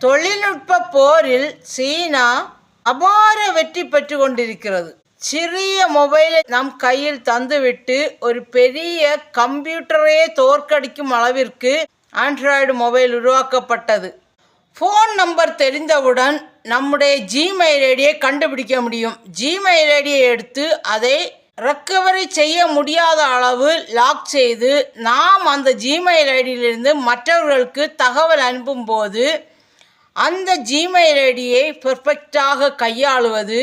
தொழில்நுட்ப போரில் சீனா அபார வெற்றி பெற்று கொண்டிருக்கிறது சிறிய மொபைலை நம் கையில் தந்துவிட்டு ஒரு பெரிய கம்ப்யூட்டரையே தோற்கடிக்கும் அளவிற்கு ஆண்ட்ராய்டு மொபைல் உருவாக்கப்பட்டது. ஃபோன் நம்பர் தெரிந்தவுடன் நம்முடைய ஜிமெயில் ஐடியை கண்டுபிடிக்க முடியும். ஜிமெயில் ஐடியை எடுத்து அதை ரெக்கவரி செய்ய முடியாத அளவு லாக் செய்து நாம் அந்த ஜிமெயில் ஐடியிலிருந்து மற்றவர்களுக்கு தகவல் அனுப்பும்போது அந்த ஜிமெயில் ஐடியை பெர்ஃபெக்டாக கையாளுவது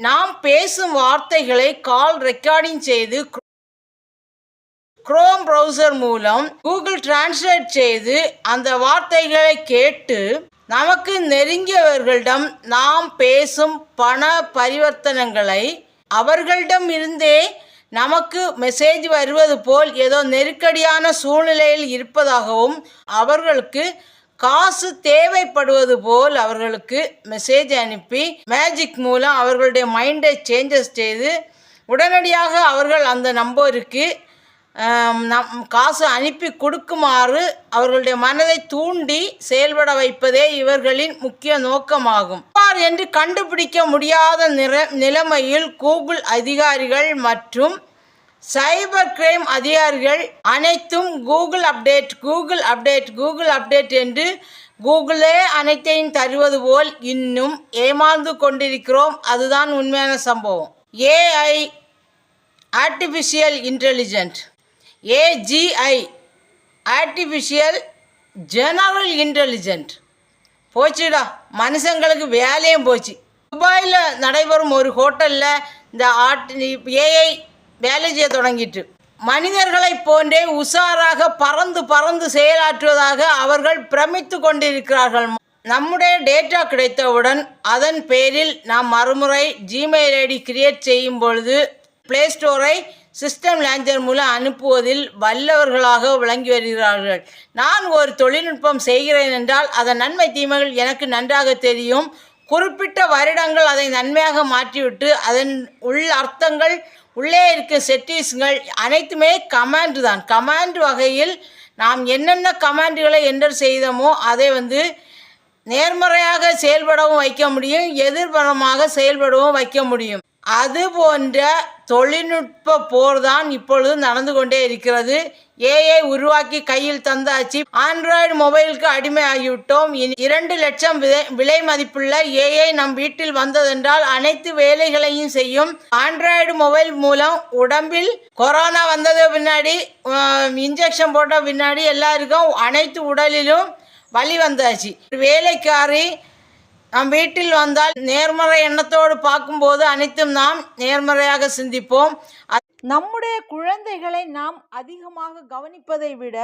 நாம் பேசும் வார்த்தைகளை கால் ரெக்கார்டிங் செய்து குரோம் ப்ரௌசர் மூலம் கூகுள் டிரான்ஸ்லேட் செய்து அந்த வார்த்தைகளை கேட்டு நமக்கு நெருங்கியவர்களிடம் நாம் பேசும் பண பரிவர்த்தனைகளை அவர்களிடம் இருந்தே நமக்கு மெசேஜ் வருவது போல் ஏதோ நெருக்கடியான சூழ்நிலையில் இருப்பதாகவும் அவர்களுக்கு காசு தேவைப்படுவது போல் அவர்களுக்கு மெசேஜ் அனுப்பி மேஜிக் மூலம் அவர்களுடைய மைண்டை சேஞ்சஸ் செய்து உடனடியாக அவர்கள் அந்த நம்பருக்கு நம் காசு அனுப்பி கொடுக்குமாறு அவர்களுடைய மனதை தூண்டி செயல்பட வைப்பதே இவர்களின் முக்கிய நோக்கமாகும். இவ்வாறு என்று கண்டுபிடிக்க முடியாத நிற நிலைமையில் கூகுள் அதிகாரிகள் மற்றும் சைபர் கிரைம் அதிகாரிகள் அனைத்தும் Google update Google update Google update என்று கூகுளே அனைத்தையும் தருவது போல் இன்னும் ஏமாந்து கொண்டிருக்கிறோம். அதுதான் உண்மையான சம்பவம். AI artificial intelligent AGI artificial general intelligent போச்சுடா மனுஷங்களுக்கு வேலையும் போச்சு. துபாயில் நடைபெறும் ஒரு ஹோட்டலில் இந்த ஆர்ட் ஏஐ வேலை செய்ய தொடங்கிட்டு. மனிதர்களைப் போன்றே உஷாராக பறந்து பறந்து செயலாற்றுவதாக அவர்கள் பிரமித்து கொண்டிருக்கிறார்கள். நம்முடைய டேட்டா கிடைத்தவுடன் அதன் பேரில் நாம் மறுமுறை ஜிமெயில் ஐடி கிரியேட் செய்யும் பொழுது ப்ளே ஸ்டோரை சிஸ்டம் லேஞ்சர் மூலம் அனுப்புவதில் வல்லவர்களாக விளங்கி வருகிறார்கள். நான் ஒரு தொழில்நுட்பம் செய்கிறேன் என்றால் அதன் நன்மை தீமைகள் எனக்கு நன்றாக தெரியும். குறிப்பிட்ட வருடங்கள் அதை நன்மையாக மாற்றிவிட்டு அதன் உள் அர்த்தங்கள் உள்ளே இருக்க செட்டிங்ஸ்கள் அனைத்துமே கமாண்டு தான். கமாண்ட் வகையில் நாம் என்னென்ன கமாண்டுகளை என்டர் செய்தோமோ அதை வந்து நேர்மறையாக செயல்படவும் வைக்க முடியும் எதிர்பரமாக செயல்படவும் வைக்க முடியும். அது போன்ற தொழில்நுட்ப போர் தான் இப்பொழுது நடந்து கொண்டே இருக்கிறது. ஏஐ உருவாக்கி கையில் தந்தாச்சு ஆண்ட்ராய்டு மொபைலுக்கு அடிமை ஆகிவிட்டோம் இனி இரண்டு லட்சம் விலை விலை மதிப்புள்ள ஏஐ நம் வீட்டில் வந்ததென்றால் அனைத்து வேலைகளையும் செய்யும் ஆண்ட்ராய்டு மொபைல் மூலம் உடம்பில் கொரோனா வந்தது பின்னாடி இன்ஜெக்ஷன் போட்ட பின்னாடி எல்லாருக்கும் அனைத்து உடலிலும் வலி வந்தாச்சு. வேலைக்காரி நம் வீட்டில் வந்தால் நேர்மறை எண்ணத்தோடு பார்க்கும்போது அனைத்தும் நாம் நேர்மறையாக சிந்திப்போம். நம்முடைய குழந்தைகளை நாம் அதிகமாக கவனிப்பதை விட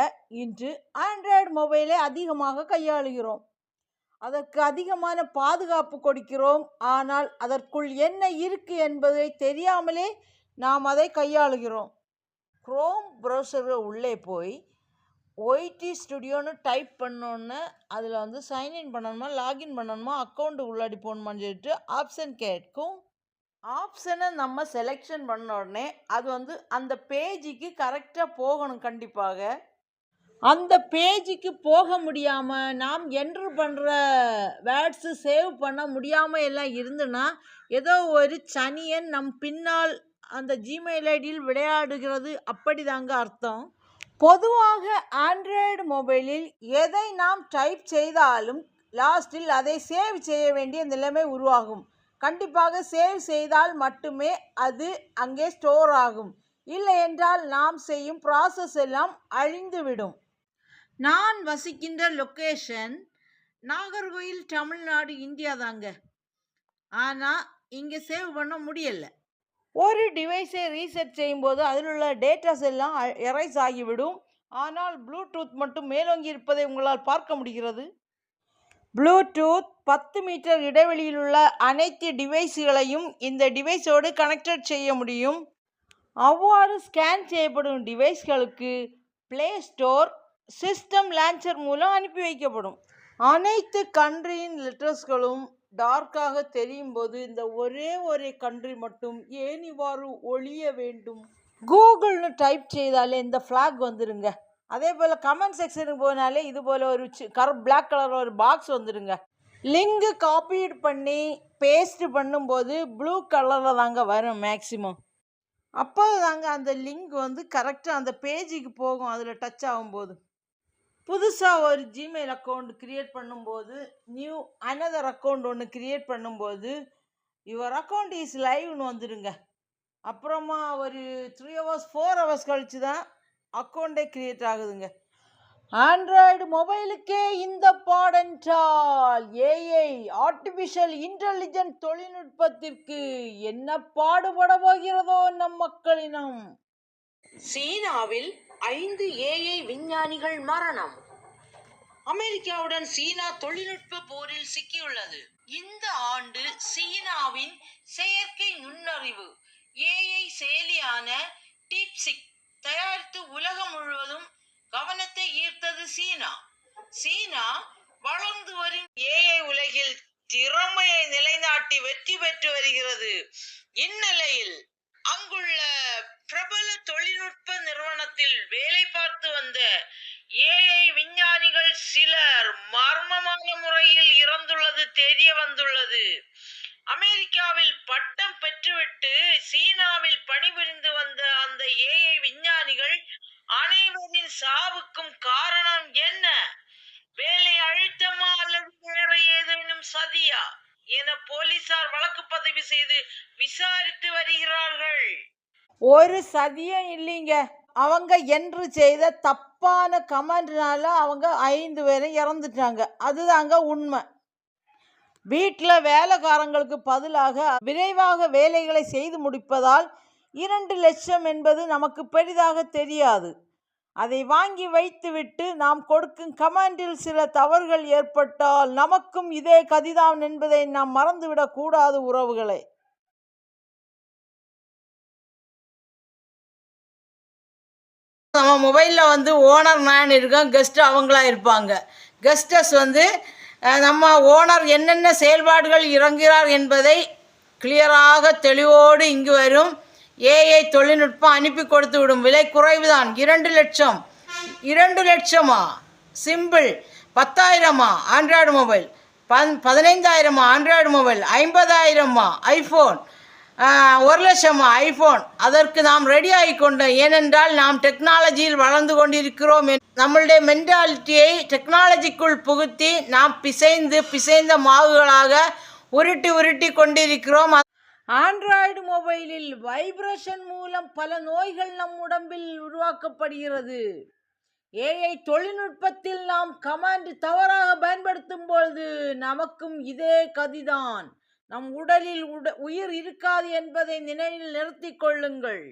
இன்று ஆண்ட்ராய்டு மொபைலை அதிகமாக கையாளுகிறோம். அதற்கு அதிகமான பாதுகாப்பு கொடுக்கிறோம். ஆனால் அதற்குள் என்ன இருக்கு என்பதை தெரியாமலே நாம் அதை கையாளுகிறோம். குரோம் ப்ரௌசரை உள்ளே போய் ஒய்டி ஸ்டுடியோன்னு டைப் பண்ணோன்னே அதில் வந்து சைன்இன் பண்ணணுமா லாகின் பண்ணணுமா அக்கௌண்ட் உள்ளாடி போகணுமான்னு சொல்லிட்டு ஆப்ஷன் கேட்கும். ஆப்ஷனை நம்ம செலெக்ஷன் பண்ண உடனே அது வந்து அந்த பேஜுக்கு கரெக்டாக போகணும் கண்டிப்பாக. அந்த பேஜுக்கு போக முடியாமல் நாம் என்ட்ரு பண்ணுற வேர்ட்ஸு சேவ் பண்ண முடியாமல் எல்லாம் இருந்துன்னா ஏதோ ஒரு சனியன் நம் பின்னால் அந்த ஜிமெயில் ஐடியில் விளையாடுகிறது அப்படிதாங்க அர்த்தம். பொதுவாக ஆண்ட்ராய்டு மொபைலில் எதை நாம் டைப் செய்தாலும் லாஸ்ட்டில் அதை சேவ் செய்ய வேண்டிய நிலைமை உருவாகும். கண்டிப்பாக சேவ் செய்தால் மட்டுமே அது அங்கே ஸ்டோர் ஆகும். இல்லை என்றால் நாம் செய்யும் ப்ராசஸ் எல்லாம் அழிந்துவிடும். நான் வசிக்கின்ற லொக்கேஷன் நாகர்கோயில் தமிழ்நாடு இந்தியா தாங்க. ஆனால் இங்கே சேவ் பண்ண முடியலை. ஒரு டிவைஸை ரீசெட் செய்யும்போது அதில் உள்ள டேட்டாஸ் எல்லாம் எரைஸ் ஆகிவிடும். ஆனால் ப்ளூடூத் மட்டும் மேலோங்கி இருப்பதை உங்களால் பார்க்க முடிகிறது. ப்ளூடூத் பத்து மீட்டர் இடைவெளியில் உள்ள அனைத்து டிவைஸ்களையும் இந்த டிவைஸோடு கனெக்டட் செய்ய முடியும். அவ்வாறு ஸ்கேன் செய்யப்படும் டிவைஸ்களுக்கு ப்ளே ஸ்டோர் சிஸ்டம் லான்ச்சர் மூலம் அனுப்பி வைக்கப்படும். அனைத்து கண்ட்ரியின் லெட்டர்ஸ்களும் டார்க்காக தெரியும் போது இந்த ஒரே ஒரே கண்ட்ரி மட்டும் ஏன் இவ்வாறு ஒழிய வேண்டும்? கூகுள்னு டைப் செய்தாலே இந்த ஃப்ளாக் வந்துருங்க. அதே போல் கமெண்ட் செக்ஷனுக்கு போனாலே இது போல் ஒரு கரு பிளாக் கலரில் ஒரு பாக்ஸ் வந்துடுங்க லிங்கு காப்பீட் பண்ணி பேஸ்ட் பண்ணும்போது ப்ளூ கலரில் தாங்க வரும் மேக்ஸிமம் அப்போ தாங்க அந்த லிங்க் வந்து கரெக்டாக அந்த பேஜுக்கு போகும் அதில் டச் ஆகும்போது. புதுசாக ஒரு ஜிமெயில் அக்கௌண்ட் க்ரியேட் பண்ணும்போது நியூ அனதர் அக்கௌண்ட் ஒன்று க்ரியேட் பண்ணும்போது யுவர் அக்கௌண்ட் இஸ் லைவ்னு வந்துடுங்க அப்புறமா ஒரு த்ரீ ஹவர்ஸ் ஃபோர் ஹவர்ஸ் கழிச்சு தான் அக்கௌண்ட்டே க்ரியேட் ஆகுதுங்க. ஆண்ட்ராய்டு மொபைலுக்கே இந்த பாடென்றால் ஏஐ ஆர்டிஃபிஷியல் இன்டெலிஜென்ட் தொழில்நுட்பத்திற்கு என்ன பாடுபட போகிறதோ நம் மக்களினம்? சீனாவில் ஐந்து ஏஐ விஞ்ஞானிகள் மரணம். அமெரிக்காவுடன் சீனா தொழில்நுட்ப போரில் சிக்கியுள்ளது. இந்த ஆண்டு சீனாவின் செயற்கை நுண்ணறிவு ஏஐ செயலியான டீப்சிக் தயாரித்து உலகம் முழுவதும் கவனத்தை ஈர்த்தது சீனா. சீனா வளர்ந்து வரும் ஏஐ உலகில் திறமையை நிலைநாட்டி வெற்றி பெற்று வருகிறது. இந்நிலையில் அங்குள்ள பிரபல தொழில்நுட்ப நிறுவனத்தில் வேலை பார்த்து வந்த ஏஐ விஞ்ஞானிகள் சிலர் மர்மமான முறையில் இறந்துள்ளது தெரிய வந்துள்ளது. அமெரிக்காவில் பட்டம் பெற்றுவிட்டு சீனாவில் பணிபுரிந்து வந்த அந்த ஏஐ விஞ்ஞானிகள் அனைவரின் சாவுக்கும் காரணம் என்ன? வேலை அழுத்தமா அல்லது வேற ஏதேனும் சதியா? என போலீசார் வழக்கு பதிவு செய்து விசாரித்து வருகிறார்கள். ஒரு சதியும் இல்லைங்க. அவங்க என்று செய்த தப்பான கமெண்ட்னால அவங்க ஐந்து பேரும் இறந்துட்டாங்க. அதுதாங்க உண்மை. வீட்டில் வேலைக்காரங்களுக்கு பதிலாக விரைவாக வேலைகளை செய்து முடிப்பதால் இரண்டு லட்சம் என்பது நமக்கு பெரிதாக தெரியாது. அதை வாங்கி வைத்துவிட்டு நாம் கொடுக்கும் கமாண்டில் சில தவறுகள் ஏற்பட்டால் நமக்கும் இதே கதிதான் என்பதை நாம் மறந்துவிடக்கூடாது உறவுகளை. நம்ம மொபைலில் வந்து ஓனர் நான் இருக்கோம் கெஸ்ட் அவங்களா இருப்பாங்க. கெஸ்டஸ் வந்து நம்ம ஓனர் என்னென்ன செயல்பாடுகள் இறங்குகிறார் என்பதை கிளியராக தெளிவோடு இங்கு வரும். ஏஐ தொழில்நுட்பம் அனுப்பி கொடுத்து விடும் விலை குறைவு தான் இரண்டு லட்சம். இரண்டு லட்சமா? சிம்பிள் பத்தாயிரமா? ஆண்ட்ராய்டு மொபைல் பன் பதினைந்தாயிரமா? ஆண்ட்ராய்டு மொபைல் ஐம்பதாயிரமா? ஐஃபோன் ஒரு லட்சம் ஐஃபோன் அதற்கு நாம் ரெடி ஆகிக்கொண்டோம் ஏனென்றால் நாம் டெக்னாலஜியில் வளர்ந்து கொண்டிருக்கிறோம் நம்மளுடைய மென்டாலிட்டியை டெக்னாலஜிக்குள் புகுத்தி நாம் பிசைந்து பிசைந்த மாவுகளாக உருட்டி உருட்டி கொண்டிருக்கிறோம். ஆண்ட்ராய்டு மொபைலில் வைப்ரேஷன் மூலம் பல நோய்கள் நம் உடம்பில் உருவாக்கப்படுகிறது. ஏஐ தொழில்நுட்பத்தில் நாம் கமாண்ட் தவறாக பயன்படுத்தும் பொழுது நமக்கும் இதே கதிதான். நம் உடலில் உட உயிர் இருக்காது என்பதை நினைவில் நிறுத்திக் கொள்ளுங்கள்.